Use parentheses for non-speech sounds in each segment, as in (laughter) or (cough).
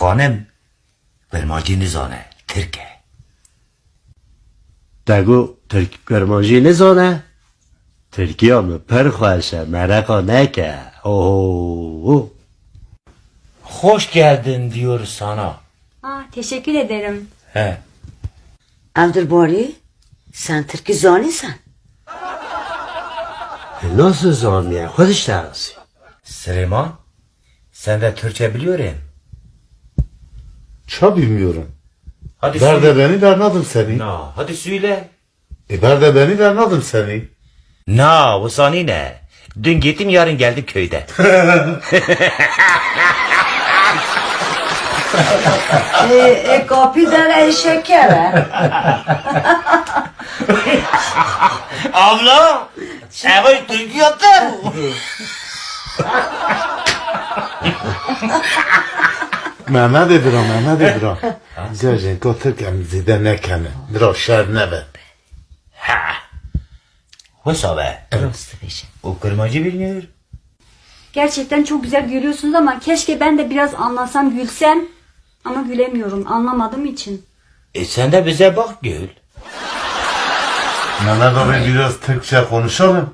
خانم برماجی نزانه ترکه دگو ترک کرمانجی نزانه ترکی هم پر خوشه مرقا نکه اوه Hoş geldin diyor sana. Aa, teşekkür ederim. He. Abdülbari sen Türk'ü zannetsen. nasıl zamiye خودش درسی Süleyman sen de Türkçe biliyorsun. Ça bilmiyorum. Hadi Ver de söyle. beni de anladım seni. Na, hadi söyle. E ver de beni de anladım seni. Na, bu sani ne? Dün gittim yarın geldim köyde. (laughs) E, e kapı da şeker. Abla! Evet Türk yaptı. (laughs) Mehmet Ebra, Mehmet Ebra. Gecen kotuk emzide nekene. Biraz şer ne be. Ha. Hüsabe. O kırmacı bilmiyor. Gerçekten çok güzel görüyorsunuz ama keşke ben de biraz anlasam, gülsem. Ama gülemiyorum, anlamadığım için. E sen de bize bak gül. Mehmet abi biraz Türkçe konuşalım.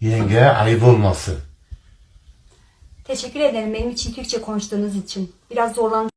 Yengeye ayıp olmasın. Teşekkür ederim benim için Türkçe konuştuğunuz için. Biraz zorlandım